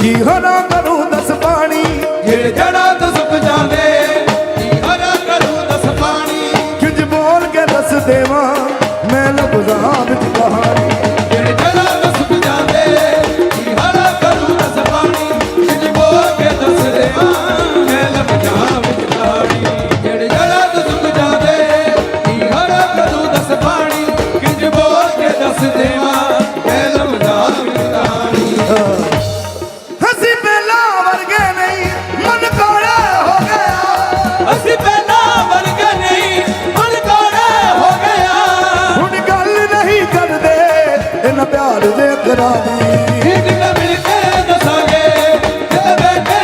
ਕੀ ਹੋਣਾ ਕਰੂ ਦਸ ਪਾਣੀ? ਜਿਹੜੇ ਜੜਾ ਦਸ ਪਜਾਵੇ ਪਾਣੀ? ਕਿੰਜ ਬੋਲ ਕੇ ਦੱਸ ਦੇਵਾਂ। ਜਨ ਪਿਆਰ ਦੇ ਕਰਾਵੀ। ਜਿੱਦਾਂ ਮਿਲ ਕੇ ਦਸਾਂਗੇ ਜਿੱਦਾਂ ਬੈਠੇ